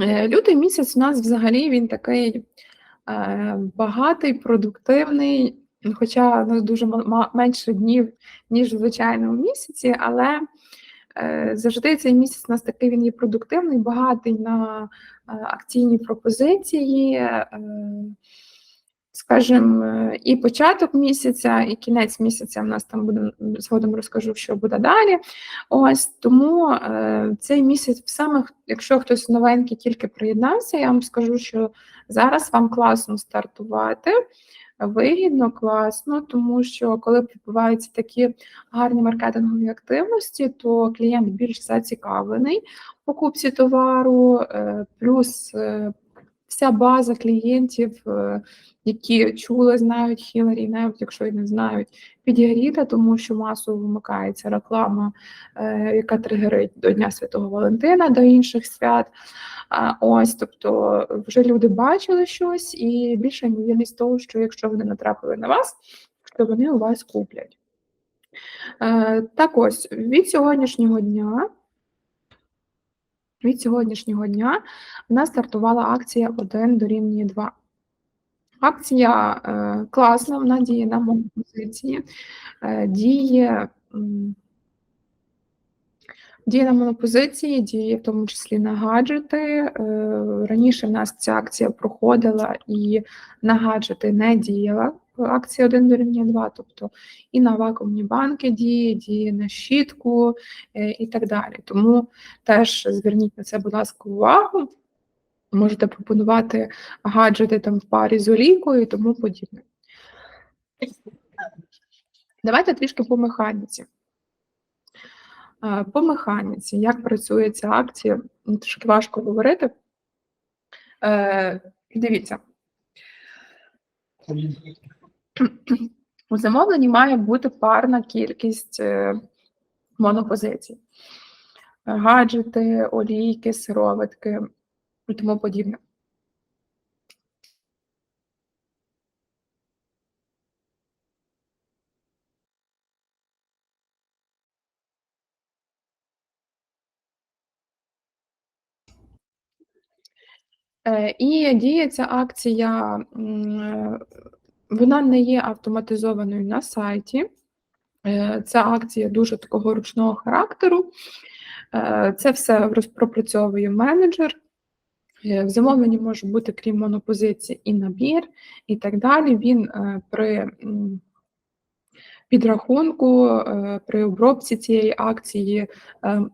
Е, Лютий місяць у нас взагалі він такий е, багатий, продуктивний, ну, хоча у нас дуже менше днів, ніж в звичайному місяці, але е, завжди цей місяць у нас такий він є продуктивний, багатий на акційні пропозиції. Скажімо, е, і початок місяця, і кінець місяця в нас там буде згодом розкажу, що буде далі. Ось тому е, цей місяць саме, якщо хтось новенький тільки приєднався, я вам скажу, що зараз вам класно стартувати. Вигідно, класно, тому що коли відбуваються такі гарні маркетингові активності, то клієнт більш зацікавлений в покупці товару, е, плюс е, вся база клієнтів, е, які чули, знають Хіларі, навіть якщо і не знають, підігріта, тому що масово вимикається реклама, е, яка тригерить до Дня Святого Валентина, до інших свят. Ось, тобто вже люди бачили щось, і більша ймовірність того, що якщо вони натрапили на вас, то вони у вас куплять. Е, Так ось, від сьогоднішнього дня. Від сьогоднішнього дня в нас стартувала акція 1 дорівнює 2. Акція е, класна, вона діє на монопозиції, е, діє, діє на монопозиції, діє в тому числі на гаджети. Е, раніше в нас ця акція проходила і на гаджети не діяла. Акція 1 дорівнює 2, тобто і на вакуумні банки діє, діє на щітку е, і так далі. Тому теж зверніть на це, будь ласка, увагу. Можете пропонувати гаджети там в парі з олійкою і тому подібне. Давайте трішки по механіці. Е, По механіці, як працює ця акція, ну, трошки важко говорити. Е, Дивіться, у замовленні має бути парна кількість е, монопозицій. Гаджети, олійки, сироватки і тому подібне. Е, І діє ця акція, вона не є автоматизованою на сайті. Е, Ця акція дуже такого ручного характеру. Е, Це все роз- пропрацьовує менеджер. Е, В замовленні може бути, крім монопозиції, і набір, і так далі. Він при підрахунку, при обробці цієї акції,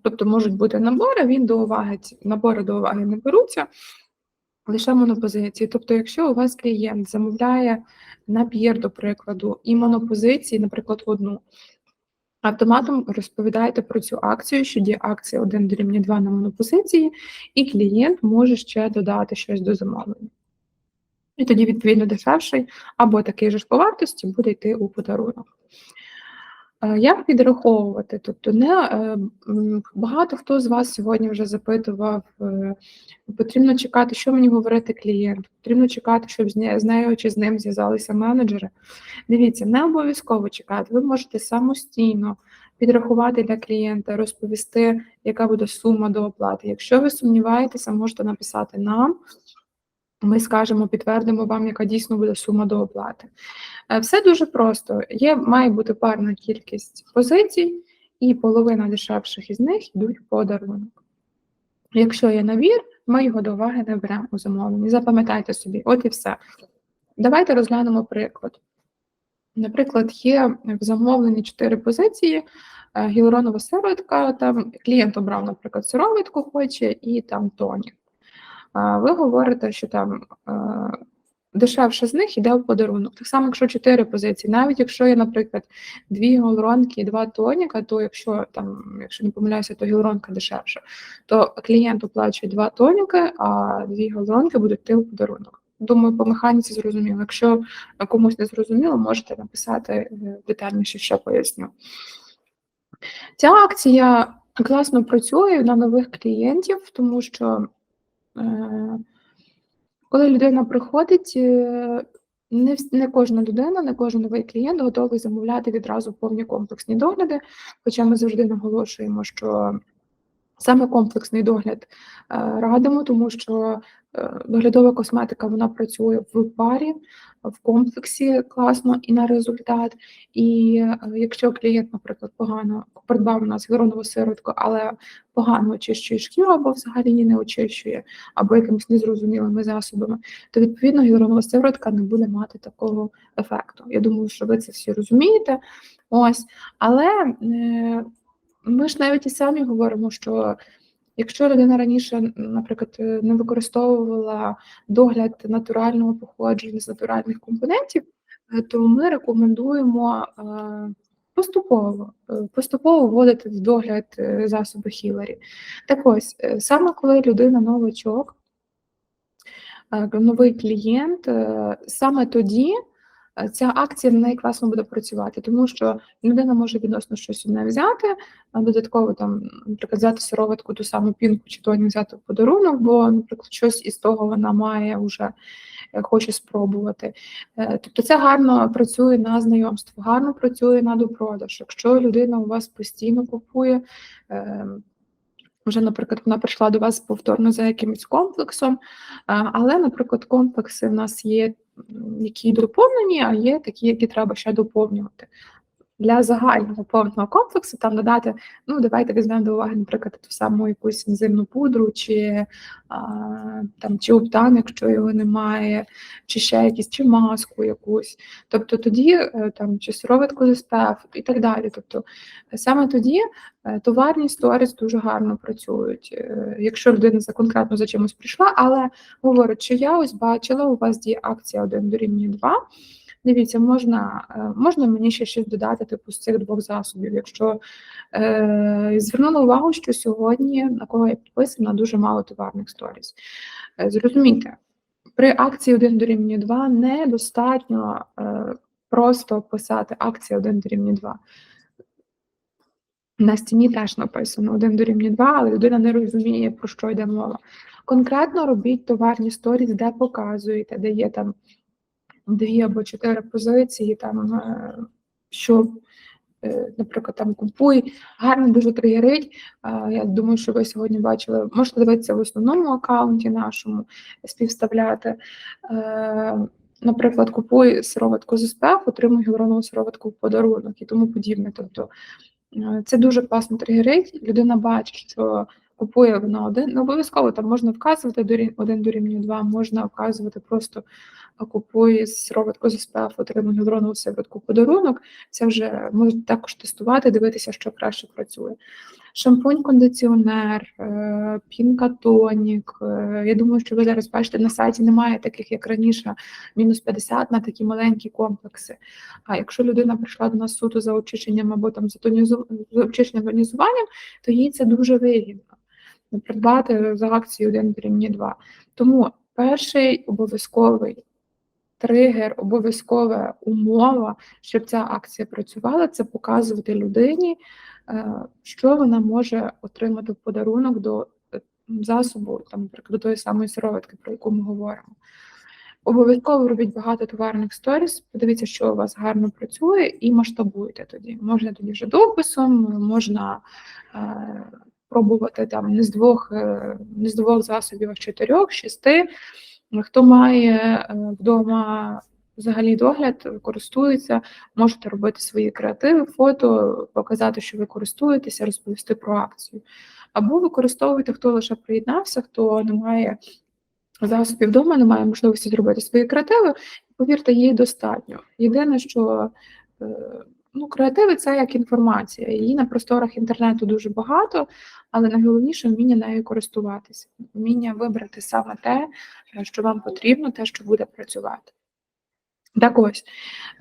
тобто можуть бути набори, він до уваги, набори до уваги не беруться, лише монопозиції. Тобто, якщо у вас клієнт замовляє набір, до прикладу, і монопозиції, наприклад, одну, автоматом розповідаєте про цю акцію, що є акція 1 дорівнює 2 на монопозиції, і клієнт може ще додати щось до замовлення. І тоді, відповідно, дешевший або такий же ж по вартості буде йти у подарунок. Як підраховувати? Тобто, не е, багато хто з вас сьогодні вже запитував, е, потрібно чекати, що мені говорити клієнту, потрібно чекати, щоб з нею чи з ним зв'язалися менеджери. Дивіться, не обов'язково чекати. Ви можете самостійно підрахувати для клієнта, розповісти, яка буде сума до оплати. Якщо ви сумніваєтеся, можете написати нам. Ми скажемо, підтвердимо вам, яка дійсно буде сума до оплати. Е, Все дуже просто. Є, має бути парна кількість позицій, і половина дешевших із них йдуть в подарунок. Якщо є набір, ми його до уваги не беремо у замовленні. Запам'ятайте собі, от і все. Давайте розглянемо приклад. Наприклад, є в замовленні 4 позиції, е, гіалуронова сироватка, там клієнт обрав, наприклад, сироватку хоче і там тонік. Ви говорите, що там дешевше з них йде в подарунок. Так само, якщо 4 позиції, навіть якщо є, наприклад, дві гіалуронки і два тоніка, то якщо там, якщо не помиляюся, то гіалуронка дешевша, то клієнт оплачує два тоніки, а дві гіалуронки будуть йти в подарунок. Думаю, по механіці зрозуміло. Якщо комусь не зрозуміло, можете написати е, детальніше, що поясню. Ця акція класно працює на нових клієнтів, тому що коли людина приходить, е, не, не кожна людина, не кожен новий клієнт готовий замовляти відразу повні комплексні догляди. Хоча ми завжди наголошуємо, що Саме комплексний догляд е, радимо, тому що е, доглядова косметика вона працює в парі, в комплексі класно і на результат. І е, якщо клієнт, наприклад, погано придбав у нас гіалуронову сироватку, але погано очищує шкіру або взагалі її не очищує, або якимись незрозумілими засобами, то відповідно гіалуронова сиворотка не буде мати такого ефекту. Я думаю, що ви це всі розумієте. Ось, але ми ж навіть і самі говоримо, що якщо людина раніше, наприклад, е, не використовувала догляд натурального походження з натуральних компонентів, е, то ми рекомендуємо е, поступово поступово вводити в догляд засоби Хіларі. Так ось, саме коли людина новачок, новий клієнт, саме тоді. Е, ця акція на неї класно буде працювати, тому що людина може відносно щось одне взяти, додатково там, наприклад, взяти сироватку, ту саму пінку чи тонік взяти в подарунок, бо, наприклад, щось із того вона має вже е, хоче спробувати. Е, тобто це гарно працює на знайомство, гарно працює на допродаж. Якщо людина у вас постійно купує. Вже, наприклад, вона прийшла до вас повторно за якимось комплексом, але, наприклад, комплекси в нас є які доповнені, а є такі, які треба ще доповнювати. Для загального повного комплексу там додати, ну давайте візьмемо до уваги, наприклад, ту саму якусь ензимну пудру, чи а, там чи оптан, якщо його немає, чи ще якісь, чи маску якусь. Тобто тоді е, там чи сироватку з СПФ і так далі. Тобто саме тоді е, товарні сторіс дуже гарно працюють. Е, якщо людина за конкретно за чимось прийшла, але говорить, що я ось бачила, у вас діє акція 1 дорівнює 2, Дивіться, можна е, можна мені ще щось додати типу з цих двох засобів. Якщо е, звернула увагу, що сьогодні на кого я підписана, дуже мало товарних сторіс. Е, зрозумійте, при акції 1 до рівня 2 недостатньо е, просто писати акція 1 до рівня 2. На стіні теж написано 1 до рівня 2, але людина не розуміє, про що йде мова. Конкретно робіть товарні сторіс, де показуєте, де є там дві або чотири позиції, там е, що, е, наприклад, там купуй, гарно дуже тригерить. Я думаю, що ви сьогодні бачили, можете дивитися в основному аккаунті нашому, співставляти. Е, наприклад, купуй сироватку з СПФ, отримуй гіалуронову сироватку в подарунок і тому подібне. Тобто це дуже класно тригерить. Людина бачить, що купує вона один. Не обов'язково там можна вказувати один дорівнює два, можна вказувати просто купує сироватку з СПФ, отримує гіалуронову сироватку подарунок. Це вже можна також тестувати, дивитися, що краще працює. Шампунь, кондиціонер, е, пінка тонік. Е, я думаю, що ви зараз бачите, на сайті немає таких, як раніше, мінус 50 на такі маленькі комплекси. А якщо людина прийшла до нас суто за очищенням або там за тонізу... за очищенням тонізуванням, то їй це дуже вигідно. Придбати за акцію 1 рівні 2. Тому перший обов'язковий тригер, обов'язкова умова, щоб ця акція працювала, це показувати людині, е, що вона може отримати в подарунок до е, засобу, там, наприклад, до тої самої сироватки, про яку ми говоримо. Обов'язково робіть багато товарних сторіс, подивіться, що у вас гарно працює, і масштабуйте тоді. Можна тоді вже дописом, можна е, пробувати там не з двох, е, не з двох засобів, а з чотирьох, шести. Хто має е, вдома взагалі догляд, користується, можете робити свої креативи, фото, показати, що ви користуєтеся, розповісти про акцію. Або використовуйте, хто лише приєднався, хто не має засобів вдома, не має можливості зробити свої креативи, повірте, їй достатньо. Єдине, що е, ну, креативи це як інформація. Її на просторах інтернету дуже багато, але найголовніше вміння нею користуватися, вміння вибрати саме те, що вам потрібно, те, що буде працювати. Так ось,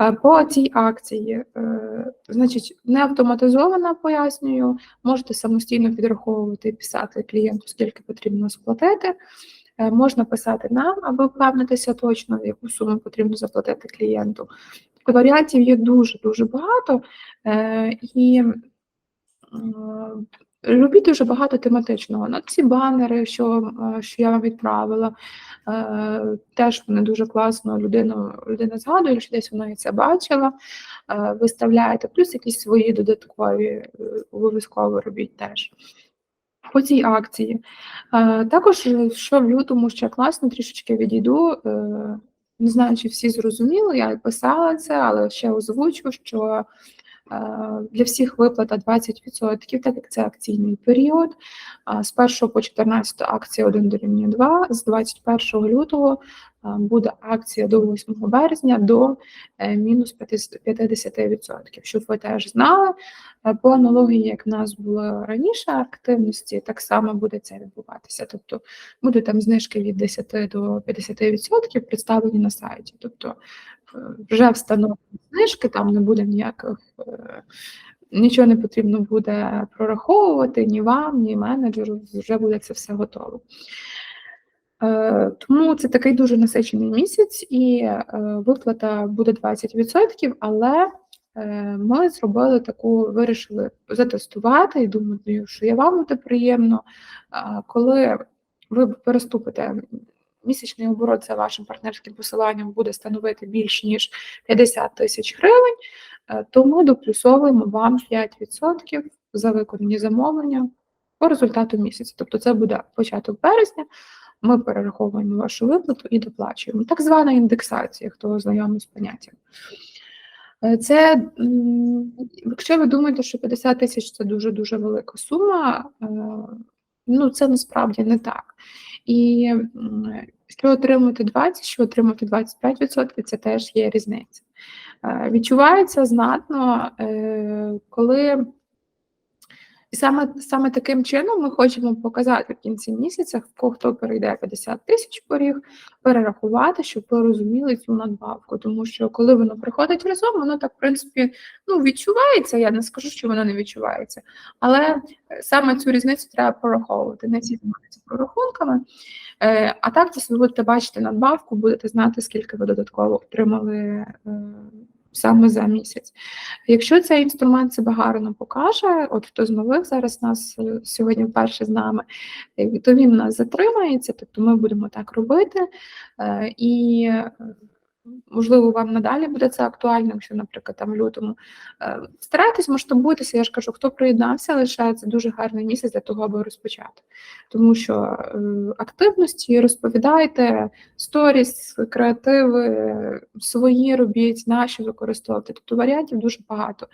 е, по цій акції, е, значить, не автоматизована, пояснюю, можете самостійно підраховувати і писати клієнту, скільки потрібно сплатити. Е, можна писати нам, аби впевнитися точно, яку суму потрібно заплатити клієнту. Варіантів є дуже-дуже багато. І Робіть дуже багато тематичного. Ну, ці банери, що е, що я вам відправила, е, теж вони дуже класно. Людина людина згадує, що десь вона і це бачила. Е, виставляєте, плюс якісь свої додаткові обов'язково робіть теж. По цій акції. Е, Також, е, що в лютому ще класно, трішечки відійду. е, Не знаю, чи всі зрозуміли, я писала це, але ще озвучу, що для всіх виплата 20%, так як це акційний період. З 1 по 14 акція 1 дорівнює 2, з 21 лютого буде акція до 8 березня до е, мінус 50 50%. Щоб ви теж знали, Е, по аналогії, як в нас було раніше активності, так само буде це відбуватися. Тобто будуть там знижки від 10 до 50% представлені на сайті. Тобто е, вже встановлені знижки, там не буде ніяких. е, Нічого не потрібно буде прораховувати ні вам, ні менеджеру, вже буде це все готово. Е, Тому це такий дуже насичений місяць, і е, виплата буде 20%, але е, ми зробили таку, вирішили затестувати і думаю, що я вам буде приємно, коли ви переступите. Місячний оборот за вашим партнерським посиланням буде становити більш ніж 50 тисяч гривень, то ми доплюсовуємо вам 5% за виконані замовлення по результату місяця. Тобто це буде початок березня, ми перераховуємо вашу виплату і доплачуємо. Так звана індексація, хто знайомий з поняттям. Е, Це, якщо ви думаєте, що 50 тисяч це дуже-дуже велика сума, е, ну це насправді не так. І що отримати 20, що отримати 25%, це теж є різниця. Е, Відчувається знатно, коли і саме, саме таким чином ми хочемо показати в кінці місяця, хто перейде 50 тисяч поріг, перерахувати, щоб ви розуміли цю надбавку. Тому що коли воно приходить разом, воно так, в принципі, ну, відчувається. Я не скажу, що воно не відчувається. Але е, саме цю різницю треба прораховувати. Не всі займаються прорахунками. Е, А так ви будете бачити надбавку, будете знати, скільки ви додатково отримали. Саме за місяць. Якщо цей інструмент себе гарно покаже, от хто з нових зараз нас е, сьогодні вперше з нами, е, то він у нас затримається, тобто ми будемо так робити. Е, І можливо, вам надалі буде це актуально, якщо, наприклад, там в лютому Е, старайтесь масштабуйтеся, я ж кажу, хто приєднався, лише це дуже гарний місяць для того, аби розпочати. Тому що е, активності розповідайте, сторіс, креативи свої робіть, наші використовуйте. Тобто варіантів дуже багато.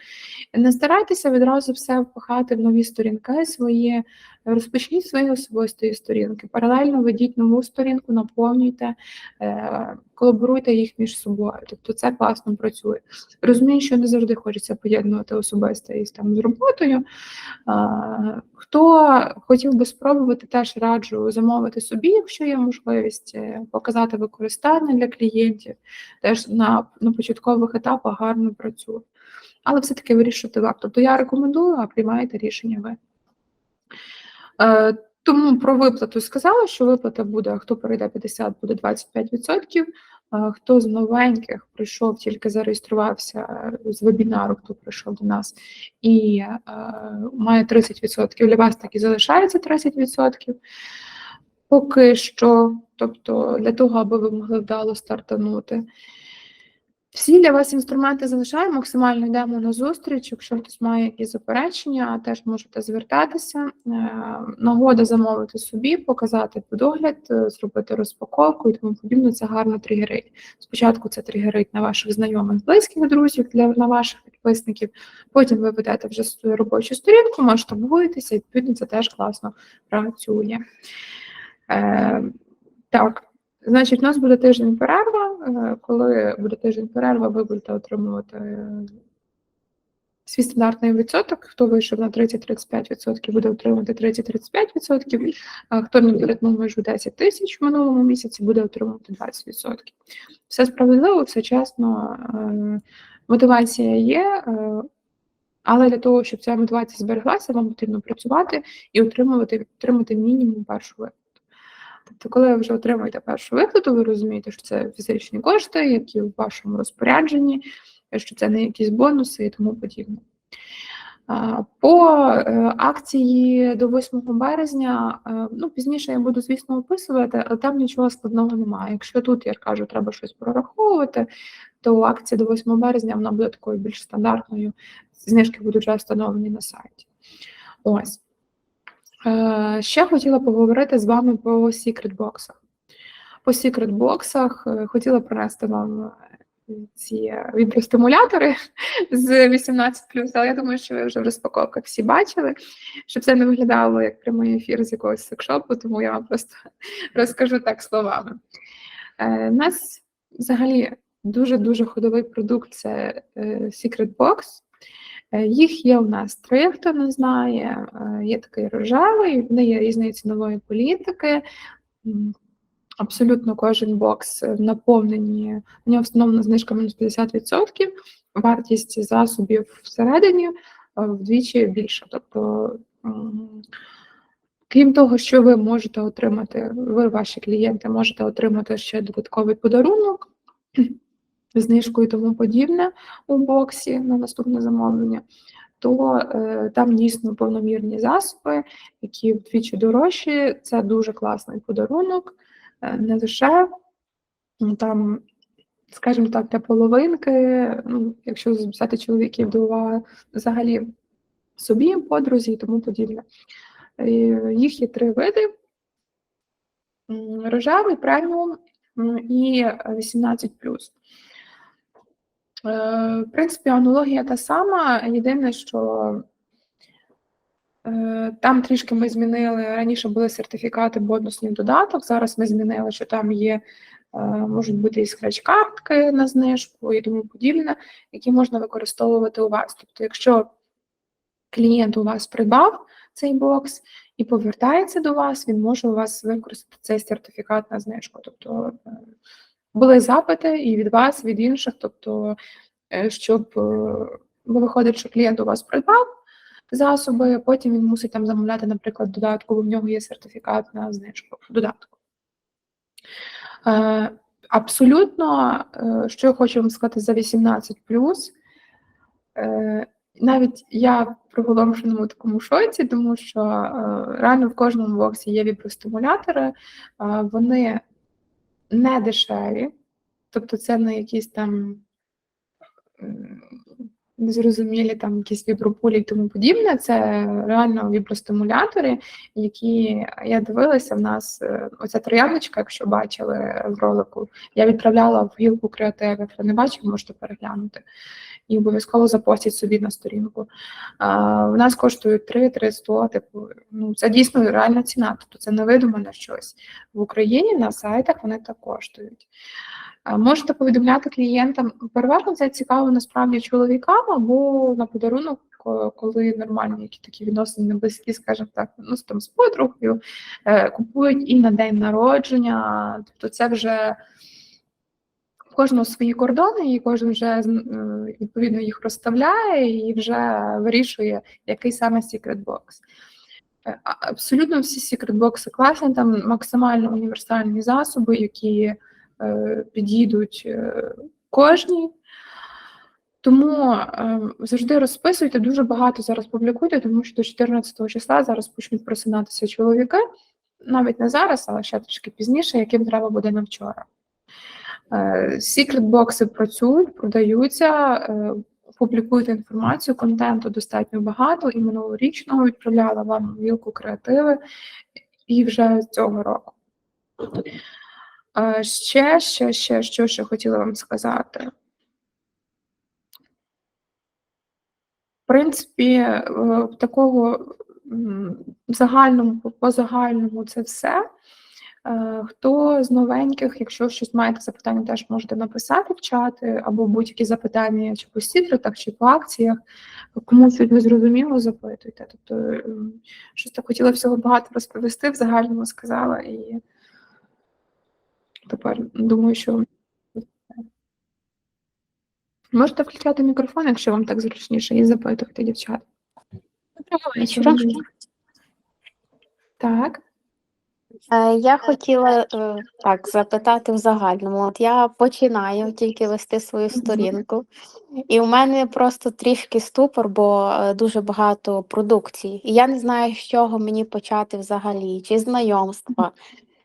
Не старайтеся відразу все впихати в нові сторінки свої, розпочніть з своєї особистої сторінки, паралельно ведіть нову сторінку, наповнюйте, е, колаборуйте їх між собою. Тобто це класно працює. Розумію, що не завжди хочеться поєднувати особисте із там з роботою. Хто хотів би спробувати, теж раджу замовити собі, якщо є можливість, е, показати використання для клієнтів. Теж на, на початкових етапах гарно працює. Але все-таки вирішити вам. Тобто я рекомендую, а приймаєте рішення ви. Тому про виплату сказала, що виплата буде, хто перейде 50, буде 25%. А Хто з новеньких прийшов, тільки зареєструвався е, з вебінару, хто прийшов до нас, і е, має 30%, для вас так і залишається 30%. Поки що, тобто для того, аби ви могли вдало стартанути. Всі для вас інструменти залишаємо, максимально йдемо на зустріч. Якщо хтось має якісь заперечення, теж можете звертатися. Е, Нагода замовити собі, показати подогляд, е, зробити розпаковку і тому подібне. Це гарно тригерить. Спочатку це тригерить на ваших знайомих, близьких друзів, для на ваших підписників. Потім ви ведете вже свою робочу сторінку, масштабуєтеся, відповідно це теж класно працює. Е, Так. Значить, у нас буде тиждень перерва. Е, Коли буде тиждень перерва, ви будете отримувати е, свій стандартний відсоток. Хто вийшов на 30-35%, буде отримувати 30-35%, хто не перетнув межу 10 тисяч в минулому місяці, буде отримувати 20%. Все справедливо, все чесно, е, мотивація є. Але для того, щоб ця мотивація збереглася, вам потрібно працювати і отримувати, отримати мінімум виплату. Тобто, коли ви вже отримуєте першу виплату, ви розумієте, що це фізичні кошти, які в вашому розпорядженні, що це не якісь бонуси і тому подібне. По е, акції до 8 березня, е, ну пізніше я буду, звісно, описувати, але там нічого складного немає. Якщо тут, я кажу, треба щось прораховувати, то акція до 8 березня вона буде такою більш стандартною. Знижки будуть вже встановлені на сайті. Ось. Е, ще хотіла поговорити з вами по секрет-боксах. По секрет-боксах е, хотіла принести вам е, ці вібростимулятори з 18 але я думаю, що ви вже в розпаковках всі бачили, щоб це не виглядало як прямий ефір з якогось секшопу, тому я вам просто розкажу так словами. У нас взагалі дуже-дуже ходовий продукт це Secret Box. Е, Їх є у нас три, хто не знає. Е, Є такий рожевий, вони є різної цінової політики. Абсолютно кожен бокс наповнені, у нього встановлена знижка мінус 50%, вартість засобів всередині е, вдвічі більша. Тобто, крім того, що ви можете отримати, ви, ваші клієнти, можете отримати ще додатковий подарунок, знижку і тому подібне у боксі на наступне замовлення, то е, там дійсно повномірні засоби, які вдвічі дорожчі. Це дуже класний подарунок, е, не лише там, скажімо так, для половинки, ну, якщо взяти чоловіків до уваги, взагалі собі, подрузі і тому подібне. Е, Їх є три види: рожевий, преміум і 18 Е, В принципі, аналогія та сама. Єдине, що е, там трішки ми змінили. Раніше були сертифікати бонусний додаток. Зараз ми змінили, що там є, е, можуть бути і скреч-картки на знижку і тому подібне, які можна використовувати у вас. Тобто, якщо клієнт у вас придбав цей бокс і повертається до вас, він може у вас використати цей сертифікат на знижку. Тобто е, були запити і від вас, від інших, тобто, е, щоб е, бо виходить, що клієнт у вас придбав засоби, потім він мусить там замовляти, наприклад, додатку, бо в нього є сертифікат на знижку додатку. Е, Абсолютно, що я хочу вам сказати за 18 е, навіть я в приголомшеному такому шоці, тому що реально в кожному боксі є вібростимулятори, вони не дешеві, тобто це не якісь там незрозумілі там якісь вібропулі і тому подібне. Це реально вібростимулятори, які я дивилася. В нас е, оця трояночка, якщо бачили в ролику, я відправляла в гілку креативи. Хто не бачив, можете переглянути. І обов'язково запостіть собі на сторінку. А, в нас коштують 3 300, типу, ну це дійсно реальна ціна, тобто це не видумане щось. В Україні на сайтах вони так коштують. Можете повідомляти клієнтам, переважно це цікаво насправді чоловікам або на подарунок, коли нормальні які такі відносини близькі, скажімо так, ну там з подругою, е, купують і на день народження, тобто це вже в кожного свої кордони, і кожен вже е, відповідно їх розставляє і вже вирішує, який саме. Е, Абсолютно всі secret бокси класні, там максимально універсальні засоби, які підійдуть е, кожній. Тому е, завжди розписуйте, дуже багато зараз публікуйте, тому що до 14 числа зараз почнуть просинатися чоловіки, навіть не зараз, але ще трішки пізніше, яким треба буде на вчора. Секрет бокси працюють, продаються, е, публікуйте інформацію, контенту достатньо багато, і минулорічного відправляла вам вілку креативи і вже цього року. Ще, ще, ще, що ще хотіла вам сказати. В принципі, в такого загальному, по- загальному це все. Е, Хто з новеньких, якщо щось маєте запитання, теж можете написати в чати або будь-які запитання чи по секретах, чи по акціях. Кому щось не запитуйте. Тобто щось так хотіла всього багато розповісти, в загальному сказала і тепер думаю, що можете включати мікрофон, якщо вам так зручніше, і запитуйте дівчат. Доброго вечора. Так. Е, Я хотіла е, так запитати в загальному. От я починаю тільки вести свою сторінку, і в мене просто трішки ступор, бо е, дуже багато продукції. І я не знаю, з чого мені почати взагалі, чи знайомства,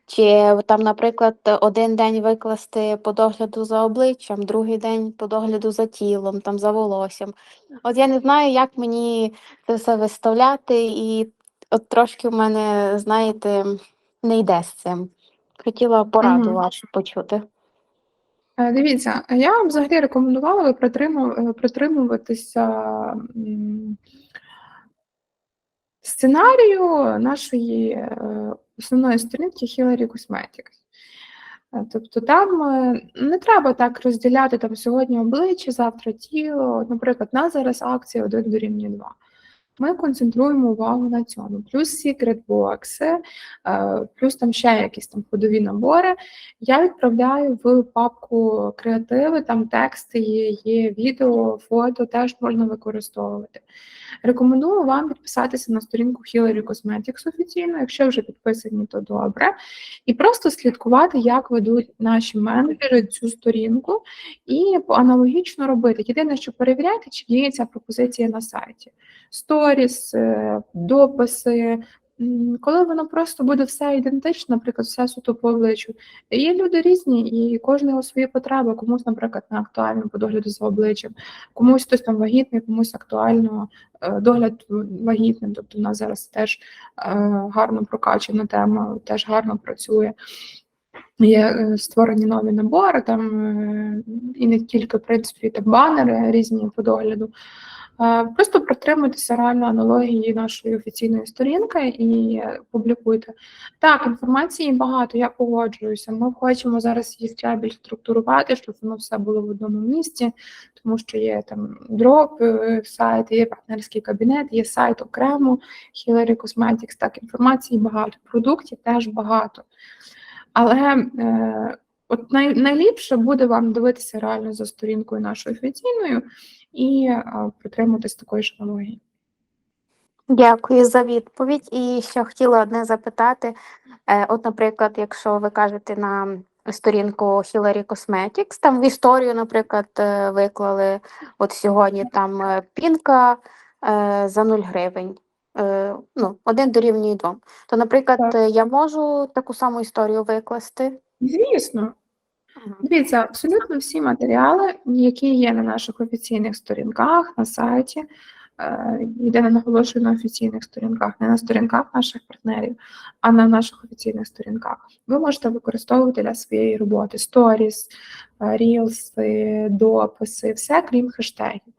чи там, наприклад, один день викласти по догляду за обличчям, другий день по догляду за тілом, там за волоссям. От я не знаю, як мені це все виставляти і от трошки в мене, знаєте, не йде з цим. Хотіла пораду Мгм. вашу почути. Е, Дивіться, я б взагалі рекомендувала би притриму- е, притримуватися сценарію нашої е, основної сторінки Hillary Cosmetics. Е, Тобто там е, не треба так розділяти там сьогодні обличчя, завтра тіло. Наприклад, у нас зараз акція 1 дорівнює 2. Ми концентруємо увагу на цьому. Плюс секрет бокси, плюс там ще якісь там ходові набори. Я відправляю в папку креативи, там тексти є, є відео, фото теж можна використовувати. Рекомендую вам підписатися на сторінку Hillary Cosmetics офіційно, якщо вже підписані, то добре. І просто слідкувати, як ведуть наші менеджери цю сторінку, і аналогічно робити. Єдине, що перевіряйте, чи є ця пропозиція на сайті. Сторіс, е, дописи. Коли воно просто буде все ідентично, наприклад, все суто по обличчю, Є люди різні, і кожного свої потреби. Комусь, наприклад, не актуально по догляду за обличчям, комусь хтось там вагітний, комусь актуально е, догляд вагітним. Тобто, в нас зараз теж е, гарно прокачана тема, теж гарно працює. Є створені нові набори, там і не тільки в принципі там банери різні по догляду. Е, Просто притримуйтеся реально аналогії нашої офіційної сторінки і публікуйте. Так, інформації багато, я погоджуюся. Ми хочемо зараз їх ще більш структурувати, щоб воно все було в одному місці, тому що є там дроп е, сайт, є партнерський кабінет, є сайт окремо Hillary Cosmetics. Так, інформації багато, продуктів теж багато. Але е, от най, найліпше буде вам дивитися реально за сторінкою нашою офіційною і притримуватись такої ж аналогії. Дякую за відповідь. І ще хотіла одне запитати. Е, От, наприклад, якщо ви кажете на сторінку Hillary Cosmetics, там в історію, наприклад, е, виклали от сьогодні там е, пінка за 0 гривень. Ну, один дорівнює двом. То, наприклад, Так. я можу таку саму історію викласти. Звісно, Дивіться, абсолютно всі матеріали, які є на наших офіційних сторінках, на сайті, е, не наголошую на офіційних сторінках, не на сторінках наших партнерів, а на наших офіційних сторінках. Ви можете використовувати для своєї роботи сторіс, е, рілси, дописи, все крім хештегів.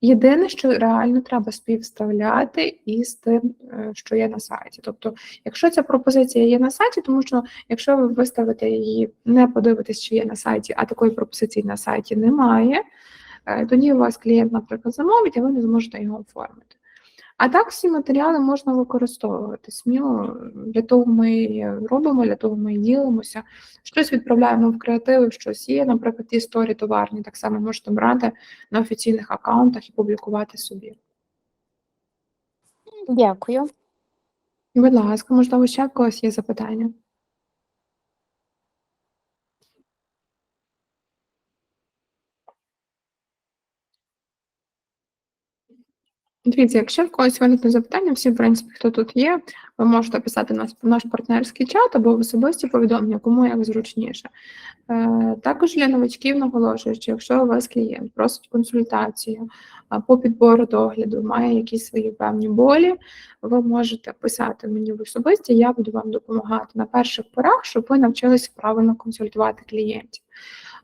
Єдине, що реально треба співставляти із тим, е, що є на сайті. Тобто, якщо ця пропозиція є на сайті, тому що якщо ви виставите її, не подивитесь, чи є на сайті, а такої пропозиції на сайті немає, е, тоді у вас клієнт, наприклад, замовить, а ви не зможете його оформити. А так всі матеріали можна використовувати сміло. Для того ми і робимо, для того ми і ділимося. Щось відправляємо в креативи, щось є, наприклад, ті сторі товарні, так само можете брати на офіційних аккаунтах і публікувати собі. Дякую. Будь ласка, можливо, ще в когось є запитання? Дивіться, якщо в когось виникне запитання, всі, в принципі, хто тут є, ви можете писати нас в наш партнерський чат або в особисті повідомлення, кому як зручніше. Е, також для новачків наголошую, що якщо у вас клієнт просить консультацію по підбору догляду, має якісь свої певні болі, ви можете писати мені в особисті, я буду вам допомагати на перших порах, щоб ви навчилися правильно консультувати клієнтів.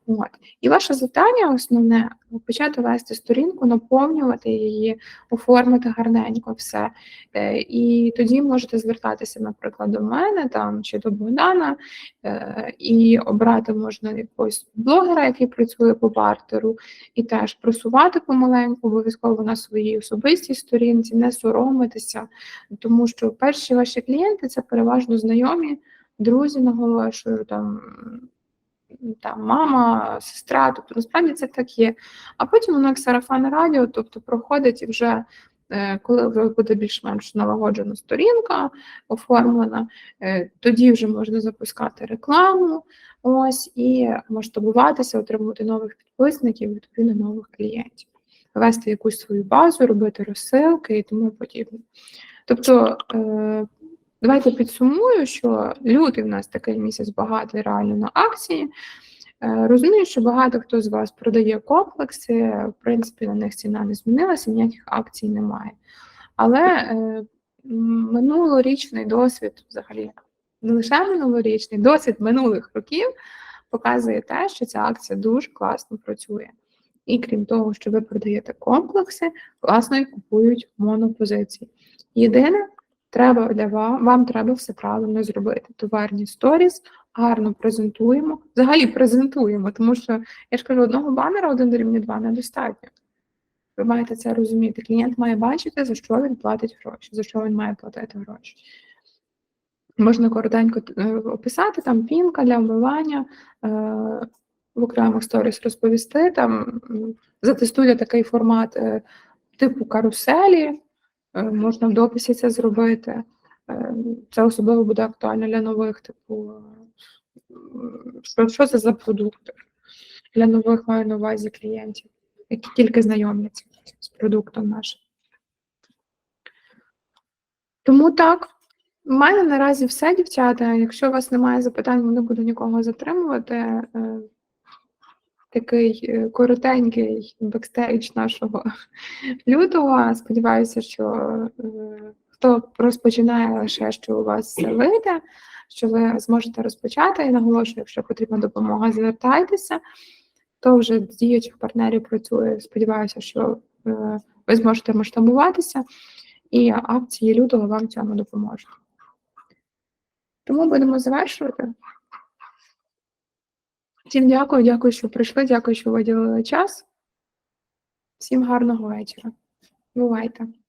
От. І ваше завдання основне почати вести сторінку, наповнювати її, оформити гарненько все. Е, І тоді можете звертатися, наприклад, до мене там чи до Богдана, е, і обрати можна якогось блогера, який працює по бартеру, і теж просувати помаленьку, обов'язково на своїй особистій сторінці, не соромитися, тому що перші ваші клієнти це переважно знайомі, друзі, наголошую там там мама, сестра, тобто насправді це так є. А потім воно як сарафан радіо, тобто проходить і вже е, коли вже буде більш-менш налагоджена сторінка оформлена, е, тоді вже можна запускати рекламу, ось і масштабуватися, отримувати нових підписників, відповідно нових клієнтів, вести якусь свою базу, робити розсилки і тому подібне. Тобто е, Давайте підсумую, що лютий в нас такий місяць багатий реально на акції. Е, Розумію, що багато хто з вас продає комплекси, в принципі, на них ціна не змінилася, ніяких акцій немає. Але е, минулорічний досвід взагалі, не лише минулорічний, досвід минулих років показує те, що ця акція дуже класно працює. І крім того, що ви продаєте комплекси, класно і купують монопозиції. Єдине, треба для вам, вам треба все правильно зробити. Товарні сторіс, гарно презентуємо. Взагалі презентуємо, тому що я ж кажу, одного банера один до рівня два недостатньо. Ви маєте це розуміти. Клієнт має бачити, за що він платить гроші, за що він має платити гроші. Можна коротенько е, описати, там пінка для вбивання, е, в окремих сторіс розповісти, там затестуйте такий формат е, типу каруселі, можна в дописі це зробити. Це особливо буде актуально для нових, типу, що, це за продукти для нових маю на увазі клієнтів, які тільки знайомляться з продуктом нашим. Тому так, у мене наразі все, дівчата. Якщо у вас немає запитань, не буду нікого затримувати. Е, Такий е, коротенький бекстейдж нашого лютого. Сподіваюся, що е, хто розпочинає лише, що у вас все вийде, що ви зможете розпочати. Я наголошую, якщо потрібна допомога, звертайтеся. Хто вже з діючих партнерів працює, сподіваюся, що е, ви зможете масштабуватися, і акції лютого вам цьому допоможуть. Тому будемо завершувати. Всім дякую, дякую, що прийшли, дякую, що виділили час. Всім гарного вечора. Бувайте!